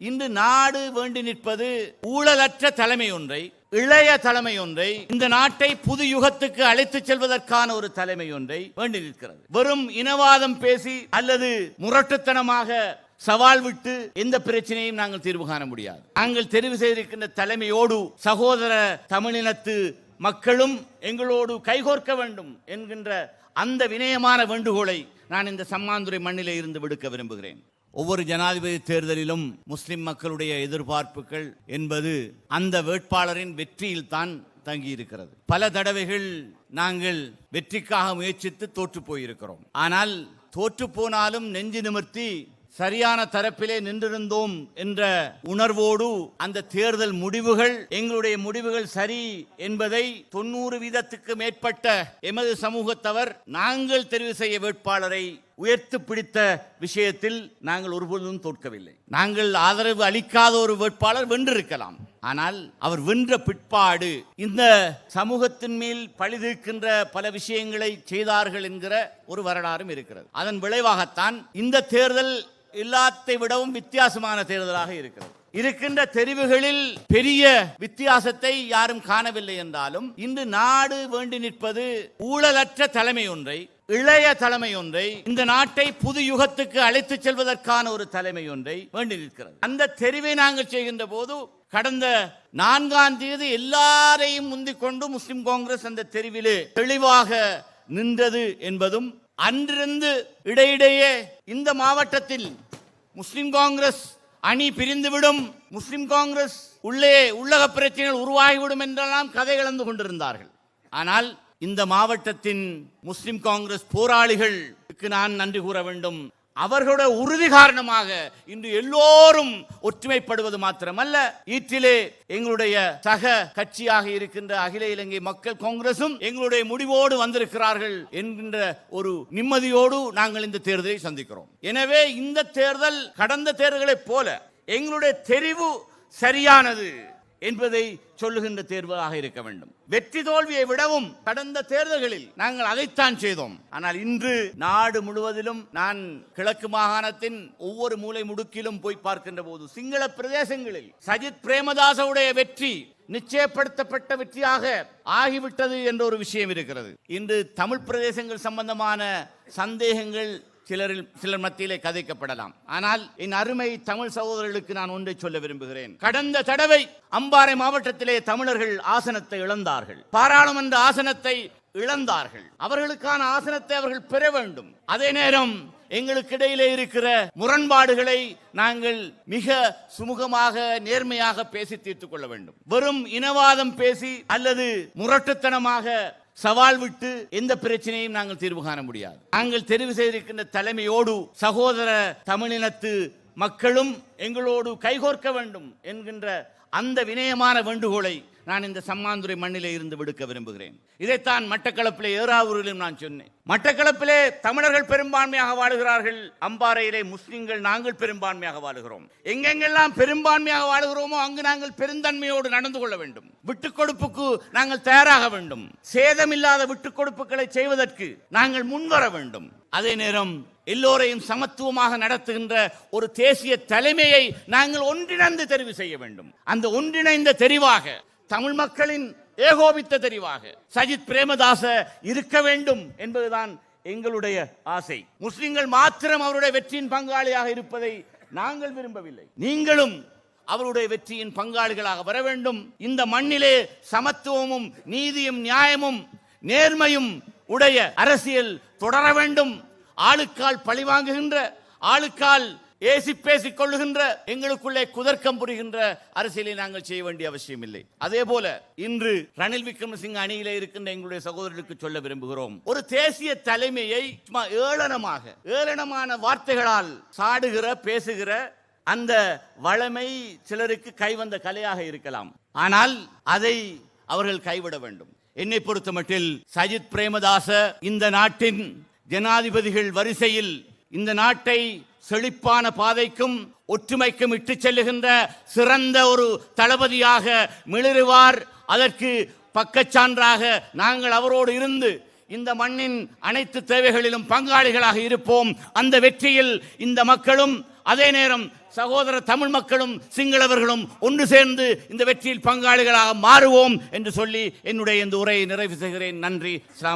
இன்று நாடு வேண்டி நிற்பது ஊழலற்ற தலைமை ஒன்றை இளைய தலைமை ஒன்றை இந்த நாட்டை புது யுகத்துக்கு அழைத்துச் செல்வதற்கான ஒரு தலைமை ஒன்றை வேண்டி நிற்கிறது. வெறும் இனவாதம் பேசி அல்லது முரட்டுத்தனமாக சவால் விட்டு எந்த பிரச்சனையும் நாங்கள் தீர்வு காண முடியாது. நாங்கள் தெரிவு செய்திருக்கின்ற தலைமையோடு சகோதர தமிழினத்து மக்களும் எங்களோடு கைகோர்க்க வேண்டும் என்கின்ற அந்த வினயமான வேண்டுகோளை நான் இந்த சம்மாந்துறை மண்ணிலே இருந்து விடுக்க விரும்புகிறேன். ஒவ்வொரு ஜனாதிபதி தேர்தலிலும் முஸ்லிம் மக்களுடைய எதிர்பார்ப்புகள் என்பது அந்த வேட்பாளரின் வெற்றியில் தான் தங்கியிருக்கிறது. பல தடவைகள் நாங்கள் வெற்றிக்காக முயற்சித்து தோற்று போயிருக்கிறோம். ஆனால் தோற்று போனாலும் நெஞ்சு நிமிர்த்தி சரியான தரப்பிலே நின்றிருந்தோம் என்ற உணர்வோடு அந்த தேர்தல் முடிவுகள் எங்களுடைய முடிவுகள் சரி என்பதை தொண்ணூறு வீதத்துக்கு மேற்பட்ட எமது சமூகத்தவர் நாங்கள் தெரிவு செய்ய வேட்பாளரை உயர்த்து பிடித்த விஷயத்தில் நாங்கள் ஒருபொழுதும் தோற்கவில்லை. நாங்கள் ஆதரவு அளிக்காத ஒரு வேட்பாளர் வென்றிருக்கலாம். ஆனால் அவர் வென்ற பிற்பாடு இந்த சமூகத்தின் மேல் பழிதீர்க்கின்ற பல விஷயங்களை செய்தார்கள் என்கிற ஒரு வரலாறும் இருக்கிறது. அதன் விளைவாகத்தான் இந்த தேர்தல் எல்லாத்தை விடவும் வித்தியாசமான தேர்தலாக இருக்கிறது. இருக்கின்ற தெரிவுகளில் பெரிய வித்தியாசத்தை யாரும் காணவில்லை என்றாலும் இன்று நாடு வேண்டி நிற்பது ஊழலற்ற தலைமை ஒன்றை இளைய தலைமை ஒன்றை இந்த நாட்டை புது யுகத்துக்கு அழைத்துச் செல்வதற்கான ஒரு தலைமை ஒன்றை வேண்டி நிற்கிறது. அந்த தெரிவை நாங்கள் செய்கின்ற போது கடந்த நான்காம் தேதி எல்லாரையும் முந்திக் கொண்டு முஸ்லிம் காங்கிரஸ் அந்த தெரிவிலே தெளிவாக நின்றது என்பதும் அன்றிருந்து இடையிடையே இந்த மாவட்டத்தில் முஸ்லிம் காங்கிரஸ் அணி பிரிந்துவிடும் முஸ்லிம் காங்கிரஸ் உள்ளே உள்ளக பிரச்சனைகள் உருவாகிவிடும் என்றெல்லாம் கதை கலந்து கொண்டிருந்தார்கள். ஆனால் இந்த மாவட்டத்தின் முஸ்லிம் காங்கிரஸ் போராளிகளுக்கு நான் நன்றி கூற வேண்டும். அவர்களுடைய உறுதி காரணமாக இன்று எல்லோரும் ஒற்றுமைப்படுவது மாத்திரமல்ல. ஈற்றிலே எங்களுடைய சக கட்சியாக இருக்கின்ற அகில இலங்கை மக்கள் காங்கிரசும் எங்களுடைய முடிவோடு வந்திருக்கிறார்கள் என்கின்ற ஒரு நிம்மதியோடு நாங்கள் இந்த தேர்தலை சந்திக்கிறோம். எனவே இந்த தேர்தல் கடந்த தேர்தல்களைப் போல எங்களுடைய தெரிவு சரியானது. என்பதை சொல்லுகின்ற தேர்வாக இருக்க வேண்டும். வெற்றி தோல்வியை விடவும் கடந்த தேர்தல்களில் நாங்கள் அதைத்தான் செய்தோம். ஆனால் இன்று நாடு முழுவதிலும் நான் கிழக்கு மாகாணத்தின் ஒவ்வொரு மூலை முடுக்கிலும் போய் பார்க்கின்ற போது சிங்கள பிரதேசங்களில் சஜித் பிரேமதாசவுடைய வெற்றி நிச்சயப்படுத்தப்பட்ட வெற்றியாக ஆகிவிட்டது என்ற ஒரு விஷயம் இருக்கிறது. இன்று தமிழ் பிரதேசங்கள் சம்பந்தமான சந்தேகங்கள் சிலரில் சிலர் மத்தியிலே கதைக்கப்படலாம். ஆனால் என் அருமை தமிழ் சகோதரர்களுக்கு நான் ஒன்றை சொல்ல விரும்புகிறேன். கடந்த தடவை அம்பாறை மாவட்டத்திலே தமிழர்கள் ஆசனத்தை இழந்தார்கள். பாராளுமன்ற ஆசனத்தை இழந்தார்கள். அவர்களுக்கான ஆசனத்தை அவர்கள் பெற வேண்டும். அதே நேரம் எங்களுக்கு இடையிலே இருக்கிற முரண்பாடுகளை நாங்கள் மிக சுமூகமாக நேர்மையாக பேசி தீர்த்துக் கொள்ள வேண்டும். வெறும் இனவாதம் பேசி அல்லது முரட்டுத்தனமாக சவால் விட்டு எந்த பிரச்சனையும் நாங்கள் தீர்வு காண முடியாது. நாங்கள் தெரிவு செய்திருக்கின்ற தலைமையோடு சகோதர தமிழினத்து மக்களும் எங்களோடு கைகோர்க்க வேண்டும் என்கின்ற அந்த வினயமான வேண்டுகோளை நான் இந்த சம்மாந்துறை மண்ணிலே இருந்து விடுக்க விரும்புகிறேன். இதைத்தான் மட்டக்களப்பிலே ஏறாவூரிலும் நான் சொன்னேன். மட்டக்களப்பிலே தமிழர்கள் பெரும்பான்மையாக வாழுகிறார்கள். அம்பாறையிலே முஸ்லிம்கள் நாங்கள் பெரும்பான்மையாக வாழுகிறோம். எங்கெங்கெல்லாம் பெரும்பான்மையாக வாழுகிறோமோ அங்கு நாங்கள் பெருந்தன்மையோடு நடந்து கொள்ள வேண்டும். விட்டுக் கொடுப்புக்கு நாங்கள் தயாராக வேண்டும். சேதமில்லாத விட்டுக் கொடுப்புகளை செய்வதற்கு நாங்கள் முன்வர வேண்டும். அதே நேரம் எல்லோரையும் சமத்துவமாக நடத்துகின்ற ஒரு தேசிய தலைமையை நாங்கள் ஒன்றிணைந்து தெரிவு செய்ய வேண்டும். அந்த ஒன்றிணைந்த தெரிவாக தமிழ் மக்களின் ஏகோபித்த தெரிவாக. சஜித் பிரேமதாச இருக்க வேண்டும் என்பதுதான் எங்களுடைய ஆசை. முஸ்லிம்கள் மாத்திரம் அவருடைய வெற்றியின் பங்காளியாக இருப்பதை நாங்கள் விரும்பவில்லை. நீங்களும் அவருடைய வெற்றியின் பங்காளிகளாக வர வேண்டும். இந்த மண்ணிலே சமத்துவமும் நீதியும் நியாயமும் நேர்மையும் உடைய அரசியல் தொடர வேண்டும். ஆளுக்கால் பழிவாங்குகின்ற ஆளுக்கால் ஏசி பேசிக் கொள்ளுகின்ற எங்களுக்குள்ளே குதர்க்கம் புரிகின்ற அரசியலை நாங்கள் செய்ய வேண்டிய அவசியம் இல்லை அதே போல இன்று ரணில் விக்ரமசிங்க அணியிலே இருக்கின்ற எங்களுடைய சகோதரர்களுக்கு சொல்ல விரும்புகிறோம். ஒரு தேசிய தலைமையை ஏளனமாக ஏளனமான வார்த்தைகளால் சாடுகிற பேசுகிற அந்த வளமை சிலருக்கு கைவந்த கலையாக இருக்கலாம். ஆனால் அதை அவர்கள் கைவிட வேண்டும். என்னை பொறுத்தமட்டில் சஜித் பிரேமதாச இந்த நாட்டின் ஜனாதிபதிகள் வரிசையில் இந்த நாட்டை செழிப்பான பாதைக்கும் ஒற்றுமைக்கும் இட்டு செல்லுகின்ற சிறந்த ஒரு தளபதியாக மிளிருவார். அதற்கு பக்கச்சான்றாக நாங்கள் அவரோடு இருந்து இந்த மண்ணின் அனைத்து தேவைகளிலும் பங்காளிகளாக இருப்போம். அந்த வெற்றியில் இந்த மக்களும் அதே நேரம் சகோதர தமிழ் மக்களும் சிங்களவர்களும் ஒன்று சேர்ந்து இந்த வெற்றியில் பங்காளிகளாக மாறுவோம் என்று சொல்லி என்னுடைய இந்த உரையை நிறைவு செய்கிறேன். நன்றி.